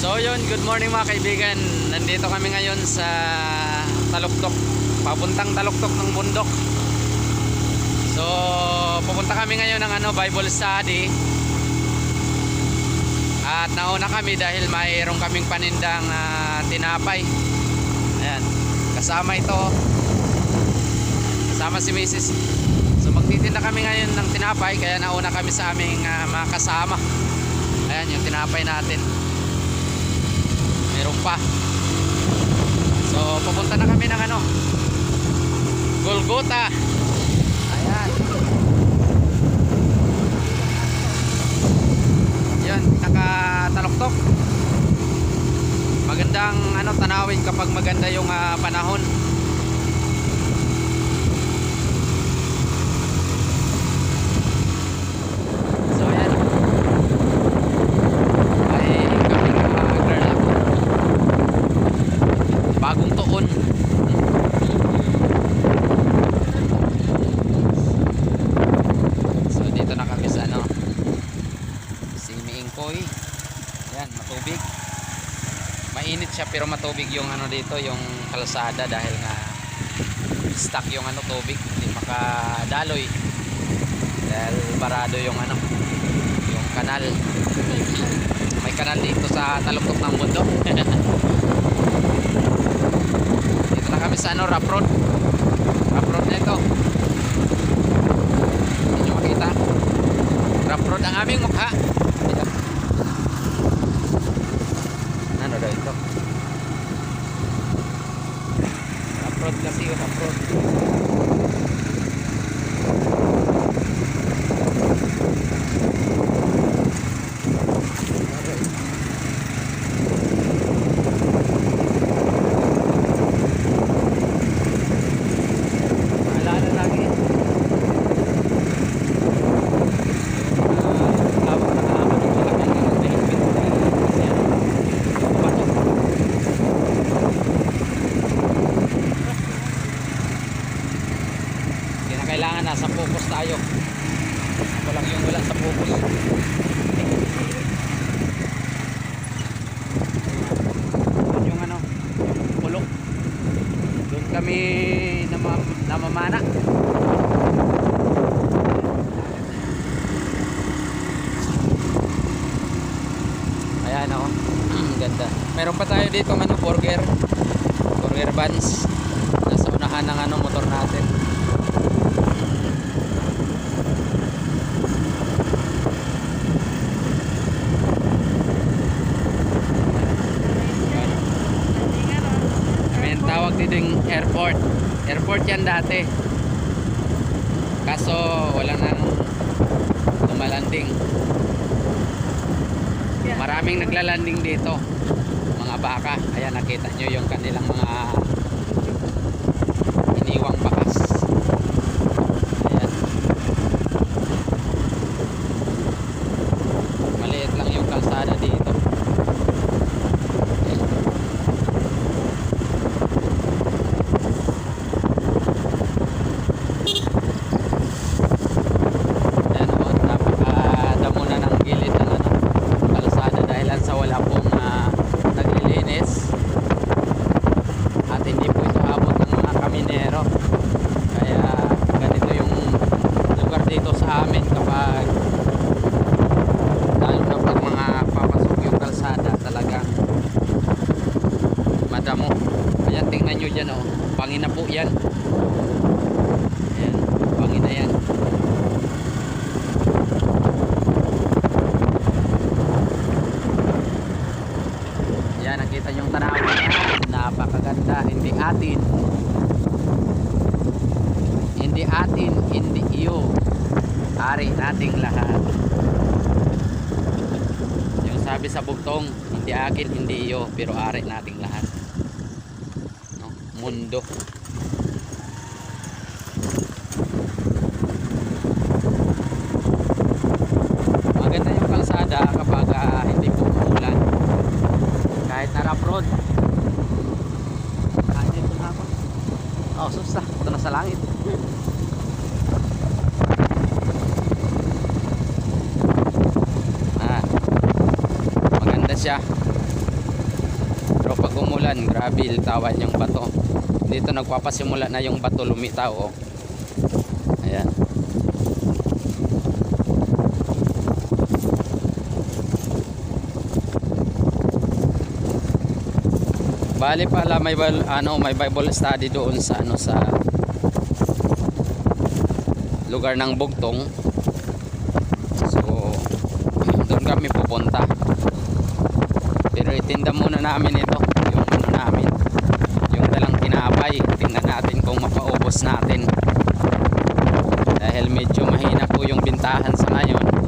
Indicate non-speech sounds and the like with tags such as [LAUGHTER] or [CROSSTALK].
So yun, good morning mga kaibigan. Nandito kami ngayon sa Taluktok. Papuntang Taluktok ng bundok. So, pupunta kami ngayon ng ano, Bible study. At nauna kami dahil mayroong kaming panindang ah, tinapay. Ayan. Kasama ito. Kasama si Mrs. So magtitinda kami ngayon ng tinapay kaya nauna kami sa aming ah, mga kasama. Ayan yung tinapay natin. Meron pa. So pupunta na kami ng ano Golgota. Ayan. Yan, nakataloktok. Magandang ano tanawin kapag maganda yung ah, panahon. So ayan. Ay kami ng mga girl ako. Bagong tuon. So dito na kami sa ano. Simiingkoy. Yan, matubig. Mainit siya pero matubig yung ano dito, yung kalsada dahil nga stuck yung ano tubig, hindi makadaloy. Dahil barado yung ano, yung kanal. May kanal dito sa taluktok ng bundok. [LAUGHS] dito na kami sa ano, rough road. Rough road na ito. Hindi nyo makita. Rough road ang aming mukha. Ano daw ito? Rough road kasi yung rough road. Maalala lagi. Ah, hawak na hawak ng malaki ng mahigpit dahil kasi ano, bato. Hindi na kailangan nasa focus tayo. Ako lang yung wala sa focus. Yun yung ano, pulok. Doon kami nama, namamana. Ayan ako. [CLEARS THROAT] Ganda. Meron pa tayo dito ano, burger. Burger buns. Nasa unahan ng ano, motor natin. May tawag dito yung airport. Airport yan dati. Kaso wala nang tumalanding. Maraming naglalanding dito. Mga baka. Ayan nakita nyo yung kanilang mga iniwang bakas. Ayan. Maliit lang yung kalsada dito. Ayan o, napakadamo na ng gilid ng ano, kalsada dahilan sa wala pong ah, naglilinis. At hindi po ito abot ng mga kaminero. Kaya ganito yung lugar dito sa amin kapag lalo na pag mga papasok yung kalsada talagang madamo. Ayan, tingnan nyo dyan o. Pangina po yan. Ayan, pangina yan. Yan, nakita yung tanawin yan. Napakaganda. Hindi atin. Hindi atin, hindi iyo. Ari nating lahat. Yung sabi sa bugtong, hindi akin, hindi iyo, pero ari nating lahat. No? Mundo. Maganda yung kalsada kapag ah, hindi po umulan kahit na rough road kahit ito na ako oh sus na ito na sa langit ah maganda siya umulan, grabe tawan yung bato. Dito nagpapasimula na yung bato lumitaw. Oh. Ayan. Bali pala may ano may Bible study doon sa ano sa lugar ng Bugtong. So doon kami pupunta. Itinda muna namin ito, yung ano namin, yung dalang tinapay. Tingnan natin kung mapaubos natin. Dahil medyo mahina po yung bintahan sa ngayon.